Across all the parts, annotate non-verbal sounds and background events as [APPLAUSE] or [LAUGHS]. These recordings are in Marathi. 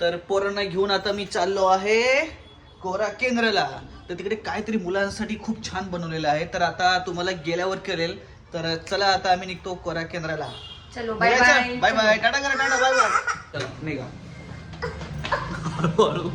तर पोरांना घेऊन आता मी चाललो आहे कोरा केंद्राला. तर तिकडे काहीतरी मुलांसाठी खूप छान बनवलेलं आहे. तर आता तुम्हाला गेल्यावर कळेल. तर चला आता आम्ही निघतो कोरा केंद्राला. चलो bye bye bye bye tata करा टाटा बाय बाय चला निघा. हळूहळू.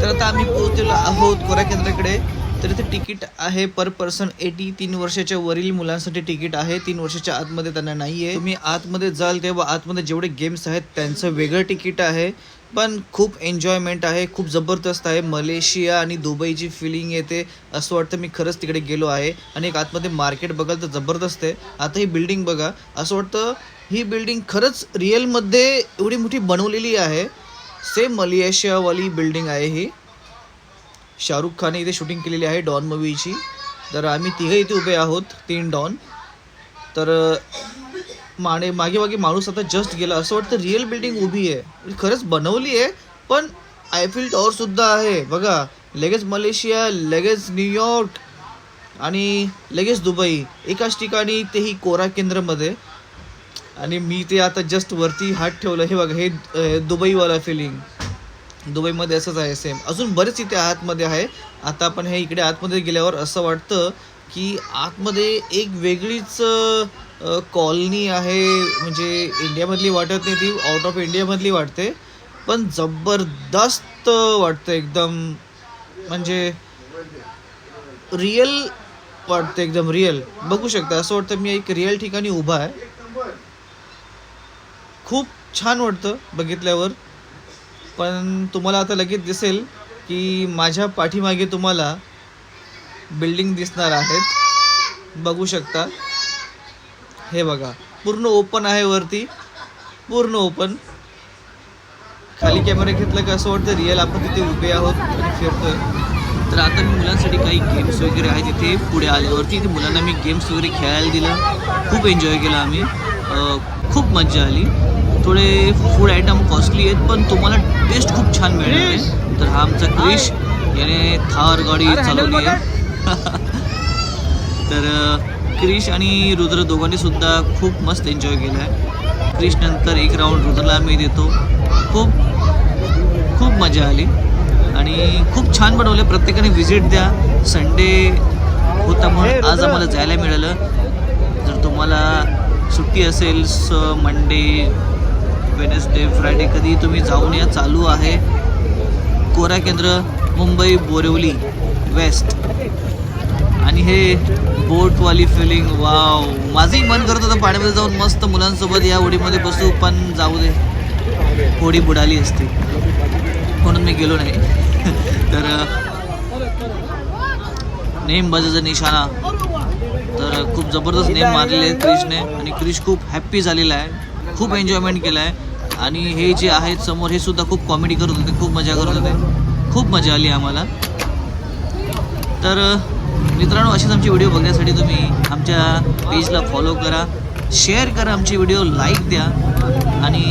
तर आता आम्ही पोहोचलेलो आहोत कोरा केंद्राकडे. तर इथे तिकीट आहे पर पर्सन एटी तीन वर्षाच्या वरील मुलांसाठी तिकीट आहे. तीन वर्षाच्या आतमध्ये त्यांना नाही आहे तुम्ही आतमध्ये जाल तेव्हा आतमध्ये जेवढे गेम्स आहेत त्यांचं वेगळं तिकीट आहे. पण खूप एन्जॉयमेंट आहे खूप जबरदस्त आहे. मलेशिया आणि दुबईची फिलिंग येते. असं वाटतं मी खरंच तिकडे गेलो आहे. आणि एक आतमध्ये मार्केट बघाल तर जबरदस्त आहे. आता ही बिल्डिंग बघा. असं वाटतं ही बिल्डिंग खरंच रिअलमध्ये एवढी मोठी बनवलेली आहे. सेम मलेशियावाली बिल्डिंग आहे ही. शाहरुख खान इथे शूटिंग केलेली आहे डॉन मूवीची. तर आम्ही तिघं इथे उभे आहोत तीन डॉन. तर माने मागे मागे माणूस आता जस्ट गेला. असं वाटतं रिअल बिल्डिंग उभी आहे. म्हणजे खरंच बनवली आहे पण आयफिल टॉवर सुद्धा आहे. बघा लगेच मलेशिया लगेच न्यूयॉर्क आणि लगेच दुबई. एकाच ठिकाणी तेही कोरा केंद्रमध्ये. आणि मी ते आता जस्ट वरती हात ठेवलं. हे बघा हे दुबईवाला फिलिंग दुबईमध्ये असंच आहे सेम अजून बरेच इथे आतमध्ये आहे. आता आपण हे इकडे आतमध्ये गेल्यावर असं वाटतं की आतमध्ये एक वेगळीच कॉलनी आहे. म्हणजे इंडियामधली वाटत नाही ती आउट ऑफ इंडियामधली वाटते. पण जबरदस्त वाटतं एकदम. म्हणजे रिअल वाटतं एकदम रिअल बघू शकता असं वाटतं मी एक रिअल ठिकाणी उभा आहे. खूप छान वाटतं बघितल्यावर. पण तुम्हाला आता लगेच दिसेल की माझ्या पाठीमागे तुम्हाला बिल्डिंग दिसणार आहेत. बघू शकता. हे बघा. पूर्ण ओपन आहे वरती. पूर्ण ओपन. खाली कॅमेरा घेतला का असं वाटतं? रिअल आपण तिथे उभे आहोत. आणि फिरतोय. तर आता मी मुलांसाठी काही गेम्स वगैरे आहेत तिथे पुढे आल्यावरती. तिथे मुलांना मी गेम्स वगैरे खेळायला दिलं. खूप एन्जॉय केला आम्ही. खूप मजा आली. थोडे फूड आयटम कॉस्टली आहेत पण तुम्हाला टेस्ट खूप छान मिळणार आहे. तर हा आमचा क्रिश याने थार गाडी चालवली आहे. [LAUGHS] तर क्रिश आणि रुद्र दोघांनी सुद्धा खूप मस्त एन्जॉय केला आहे क्रिश नंतर एक राऊंड रुद्रला आम्ही देतो. खूप खूप मजा आली. आणि खूप छान बनवलं प्रत्येकाने व्हिजिट द्या. संडे होता म्हणून आज आम्हाला जायला मिळालं. जर तुम्हाला सुट्टी असेल स मंडे वेनसडे फ्रायडे कधी तुम्ही जाऊन या. चालू आहे कोरा केंद्र मुंबई बोरिवली वेस्ट आणि हे बोटवाली फिलिंग वाव माझंही मन करत होतं पाण्यामध्ये जाऊन मस्त मुलांसोबत या होडीमध्ये बसू पण जाऊ दे. होडी बुडाली असते. म्हणून मी गेलो नाही. [LAUGHS] तर नेमबाजाचा निशाणा. तर खूप जबरदस्त नेम मारलेले आहेत क्रिशने. आणि क्रिश खूप हॅप्पी झालेला आहे. खूप एन्जॉयमेंट केलं आहे आणि हे जे आहेत समोर हे सुद्धा खूप कॉमेडी करत होते खूप मजा करत होते. खूप मजा आली आम्हाला. तर मित्रांनो असेच आमचे व्हिडिओ बघण्यासाठी तुम्ही आमच्या पेजला फॉलो करा. शेअर करा आमचे व्हिडिओ लाईक द्या. आणि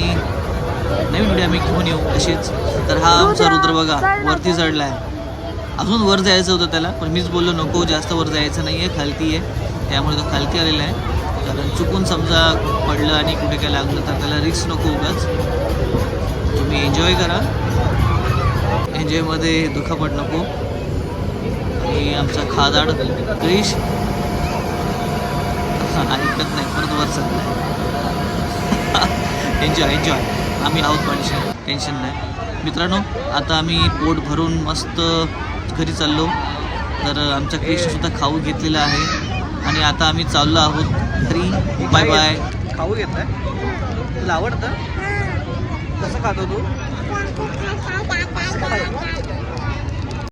नवीन व्हिडिओ आम्ही घेऊन येऊ असेच तर हा आमचा रुद्र बघा वरती चढला आहे अजून वर जायचं होतं त्याला पण मीच बोललो नको जास्त वर जायचं नाही आहे खालती आहे त्यामुळे तो खालती आलेला आहे. कारण चुकून समजा पडलं आणि कुठे काय लागलं तर त्याला रिस्क नको उगाच. तुम्ही एन्जॉय करा. एन्जॉयमध्ये दुखापट नको. आणि आमचा खादाड क्रिश ऐकत नाही. परत वरचत नाही. [LAUGHS] एन्जॉय एन्जॉय आम्ही आहोत पण टेन्शन नाही. मित्रांनो आता आम्ही पोट भरून मस्त घरी चाललो. तर आमच्या क्रिशसुद्धा खाऊ घेतलेला आहे. आणि आता आम्ही चाललो आहोत घरी बाय. बाय खाऊ घेतलाय. तुला आवडतं? कसं खातो तू?